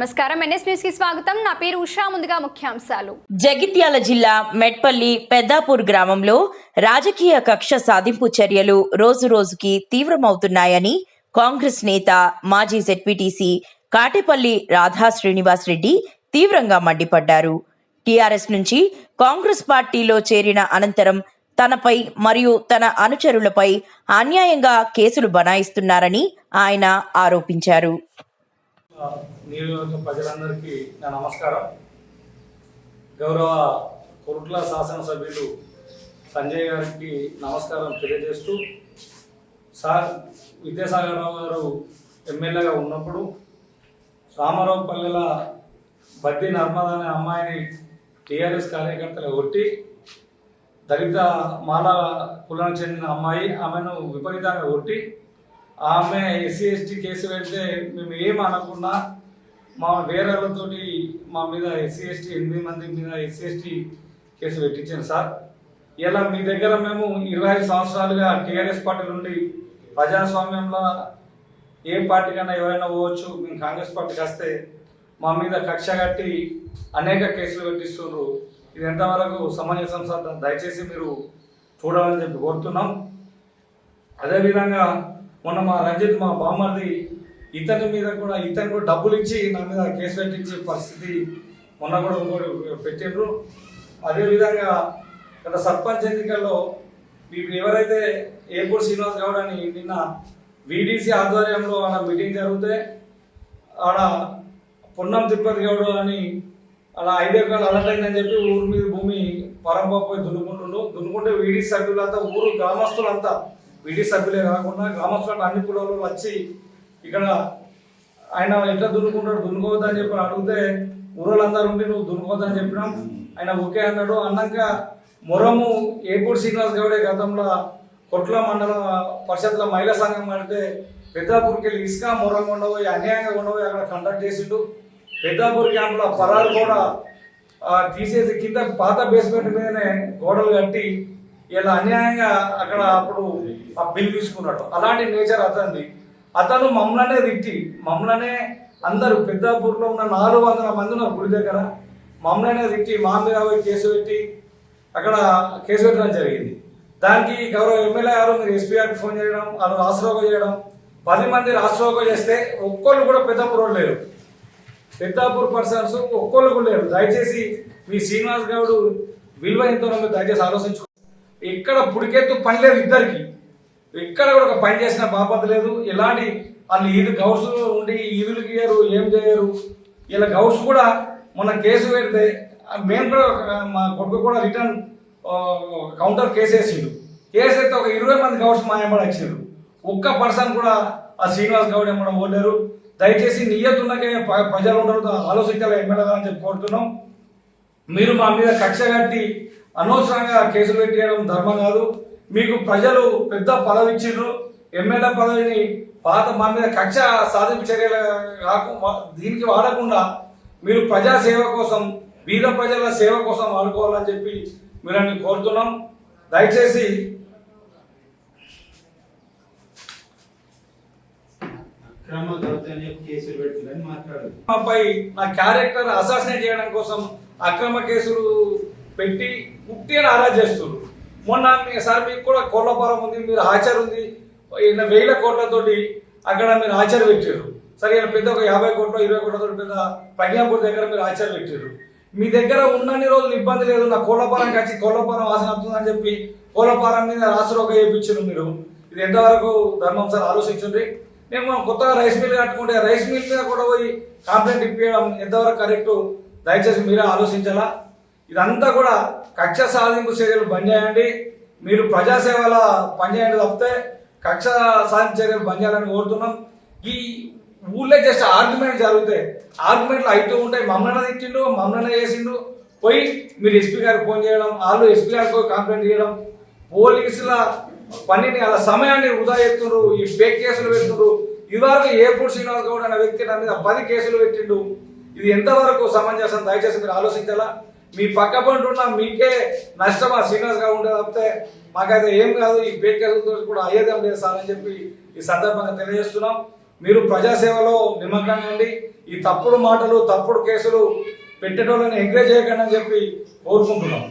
నమస్కారం. ఎన్ఎస్ న్యూస్కి స్వాగతం. నా పేరు ఉషా. ముందుగా ముఖ్యాంశాలు. జగిత్యాల జిల్లా మెట్పల్లి పెద్దాపూర్ గ్రామంలో రాజకీయ కక్ష సాధింపు చర్యలు రోజు రోజుకి తీవ్రమవుతున్నాయని కాంగ్రెస్ నేత మాజీ జెడ్పీటీసీ కాటేపల్లి రాధా శ్రీనివాస్ రెడ్డి తీవ్రంగా మండిపడ్డారు. టీఆర్ఎస్ నుంచి కాంగ్రెస్ పార్టీలో చేరిన అనంతరం తనపై మరియు తన అనుచరులపై అన్యాయంగా కేసులు బనాయిస్తున్నారని ఆయన ఆరోపించారు. నియోజకవర్గ ప్రజలందరికీ నా నమస్కారం. గౌరవ కొరుట్ల శాసనసభ్యులు సంజయ్ గారికి నమస్కారం తెలియజేస్తూ సార్ విద్యాసాగరరావు గారు ఎమ్మెల్యేగా ఉన్నప్పుడు రామారావు పల్లెల బద్ది నర్మదా అనే అమ్మాయిని టీఆర్ఎస్ కార్యకర్తలు కొట్టి దళిత మాల కులానికి చెందిన అమ్మాయి ఆమెను విపరీతంగా కొట్టి ఆమె ఎస్సీ ఎస్టీ కేసు పెడితే మేము ఏం అనకుండా మా వేరే మా మీద ఎస్సీ ఎస్టీ ఎనిమిది మంది మీద ఎస్సీ ఎస్టీ కేసు పెట్టించాను సార్. ఇలా మీ దగ్గర మేము ఇరవై ఐదు సంవత్సరాలుగా టీఆర్ఎస్ పార్టీ నుండి ప్రజాస్వామ్యంలో ఏ పార్టీ కన్నా ఎవరైనా పోవచ్చు మేము కాంగ్రెస్ పార్టీకి వస్తే మా మీద కక్ష కట్టి అనేక కేసులు పెట్టిస్తున్నారు ఇది ఎంతవరకు సమంజసం సార్? దయచేసి మీరు చూడాలని చెప్పి కోరుతున్నాం. అదేవిధంగా మొన్న మా రంజిత్ మా బామ్మర్ది ఇతని మీద కూడా ఇతను కూడా డబ్బులు ఇచ్చి నా మీద కేసు పెట్టించే పరిస్థితి మొన్న కూడా ఇంకోటి పెట్టిండ్రు. అదేవిధంగా గత సర్పంచ్ ఎన్నికల్లో ఇప్పుడు ఎవరైతే ఏపూర్ శ్రీనివాస్ గౌడ్ అని నిన్న వీడీసీ ఆధ్వర్యంలో ఆడ మీటింగ్ జరిగితే ఆడ పొన్నం తిరుపతి గౌడ్ అని అలా ఐదు ఎకరాలు అలర్ట్ అయిందని చెప్పి ఊరి మీద భూమి పరంపర పోయి దున్నుకుంటుండు. దున్నుకుంటే వీడీసీ సభ్యులంతా ఊరు గ్రామస్తులంతా వీడి సభ్యులే కాకుండా గ్రామస్తులు అన్ని కులాలు వచ్చి ఇక్కడ ఆయన ఎట్లా దున్నుకుంటాడు? దున్నుకోవద్దని చెప్పి అడిగితే ఊరోళ్ళందరూ ఉండి నువ్వు దున్నుకోవద్దని చెప్పినాం? ఆయన ఓకే అన్నాడు. అన్నాక మొరము ఏపూర్ శ్రీనివాస్ గౌడే గతంలో కొట్ల మండల పరిషత్ల మహిళా సంఘం కడితే పెద్దాపూర్కి వెళ్ళి ఇసుక మొరంగా ఉండబోయి అన్యాయంగా ఉండబోయి అక్కడ కండక్ట్ చేసిండు. పెద్దాపూర్ క్యాంప్లో పరాలు కూడా తీసేసి కింద పాత బేస్మెంట్ మీదనే గోడలు కట్టి ఇలా అన్యాయంగా అక్కడ అప్పుడు ఆ బిల్ తీసుకున్నాడు అలాంటి నేచర్ అతనిది. అతను మమ్మల్నే తిట్టి మమ్మల్నే అందరూ పెద్దాపూర్లో ఉన్న నాలుగు వందల మంది ఉన్నారు గుడి దగ్గర. మమ్మల్నే తిట్టి మా మీద కేసు పెట్టి అక్కడ కేసు పెట్టడం జరిగింది. దానికి గౌరవ ఎమ్మెల్యే గారు మీరు ఎస్పీ గారికి ఫోన్ చేయడం వాళ్ళు రాష్ట్రోగ చేయడం. పది మంది రాష్ట్రోగ చేస్తే ఒక్కళ్ళు కూడా పెద్దాపూర్ వాళ్ళు లేరు. పెద్దాపూర్ పర్సన్స్ ఒక్కళ్ళు కూడా లేరు. దయచేసి మీ శ్రీనివాస్ గౌడ్ విలువ ఎంతో దయచేసి ఆలోచించుకో ఎక్కడ పుడికెత్తు పని లేదు ఇద్దరికి. ఎక్కడ కూడా ఒక పని చేసిన బాపత లేదు. ఎలాంటి వాళ్ళు ఈదు గౌడ్స్ ఉండి ఈదులు గీయరు ఏం చేయరు. ఇలా గౌడ్స్ కూడా మొన్న కేసు పెడితే మేము కూడా ఒక- మా కొడుకు కూడా రిటర్న్ కౌంటర్ కేసు వేసిండు. కేసు అయితే ఒక ఇరవై మంది గౌడ్స్ మా ఎంబడి వచ్చిండ్రు ఒక్క పర్సన్ కూడా ఆ శ్రీనివాస్ గౌడ్ ఎంబడ ఓడలేరు దయచేసి నియ్యతున్నకే ప- ప్రజలు ఉండరు. ఆలోచించాలి ఎమ్మెల్యే అని చెప్పి కోరుతున్నాం. మీరు మా మీద కక్ష కట్టి అనవసరంగా కేసులు పెట్టేయడం ధర్మం కాదు. మీకు ప్రజలు పెద్ద పదవి ఇచ్చిండ్రు. ఎమ్మెల్యే పదవిని పాత మా మీద కక్ష సాధింపు చర్యలు కాకు దీనికి వాడకుండా మీరు ప్రజా సేవ కోసం బీద ప్రజల సేవ కోసం వాడుకోవాలని చెప్పి మీరని కోరుతున్నాం. దయచేసి మాపై నా క్యారెక్టర్ అసాసినేట్ చేయడం కోసం అక్రమ కేసులు పెట్టి పుట్టిన అని చేస్తున్నారు. మొన్న సార్ మీకు కూడా కోళ్ళపారం ఉంది మీరు ఆచార్ ఉంది. ఈయన వేల కోట్లతోటి అక్కడ మీరు ఆచార్ పెట్టారు. సరే ఈయన పెద్ద ఒక యాభై కోట్ల ఇరవై కోట్లతో పెద్ద ప్రజ్ఞాపూర్ దగ్గర మీరు ఆచార్య పెట్టారు. మీ దగ్గర ఉన్నన్ని రోజులు ఇబ్బంది లేదు నా కోళ్ళపారంకి వచ్చి కోళ్ళపారం వాసన వస్తుందని చెప్పి కోళ్ళపారం మీద రాష్ట్రోగ చేయించారు మీరు. ఇది ఎంతవరకు ధర్మం సార్? ఆలోచించండి. నేను మనం కొత్తగా రైస్ మిల్ కట్టుకుంటే రైస్ మిల్ మీద కూడా పోయి కంప్లైంట్ ఇప్పించడం ఎంతవరకు కరెక్ట్? దయచేసి మీరే ఆలోచించాలా? ఇదంతా కూడా కక్ష సాధింపు చర్యలు బంద్ చేయండి. మీరు ప్రజాసేవల పనిచేయండి తప్పితే కక్ష సాధింపు చర్యలు బంద్ చేయాలని కోరుతున్నాం. ఈ ఊళ్ళో జస్ట్ ఆర్గ్యుమెంట్ జరుగుతాయి ఆర్గ్యుమెంట్లు అవుతూ ఉంటాయి. మమ్మల్ని తిట్టిండు మమ్మల్ని చేసిండు. పోయి మీరు ఎస్పీ గారికి ఫోన్ చేయడం వాళ్ళు ఎస్పీ గారికి కంప్లైంట్ చేయడం పోలీసుల పనిని అలా సమయాన్ని వృధా చేస్తున్నారు ఈ ఫేక్ కేసులు పెడుతున్నారు ఇదివరకు ఏపూర్ శ్రీనివాస్ గౌడ్ అనే వ్యక్తి నా మీద పది కేసులు పెట్టిండు. ఇది ఎంతవరకు సమంజసం? దయచేసి మీరు ఆలోచించాలా? మీ పక్క పంట మీకే నష్టమా? శ్రీనివాస్ గౌడ్ ఉంటే తప్పితే మాకైతే ఏం కాదు. ఈ ఫేక్ కూడా అయ్యేదేం లేదు సార్ అని చెప్పి ఈ సందర్భంగా తెలియజేస్తున్నాం. మీరు ప్రజాసేవలో నిమగ్నంగా ఉండి ఈ తప్పుడు మాటలు తప్పుడు కేసులు పెట్టేటోళ్ళని ఎంకరేజ్ చేయకండి అని చెప్పి కోరుకుంటున్నాం.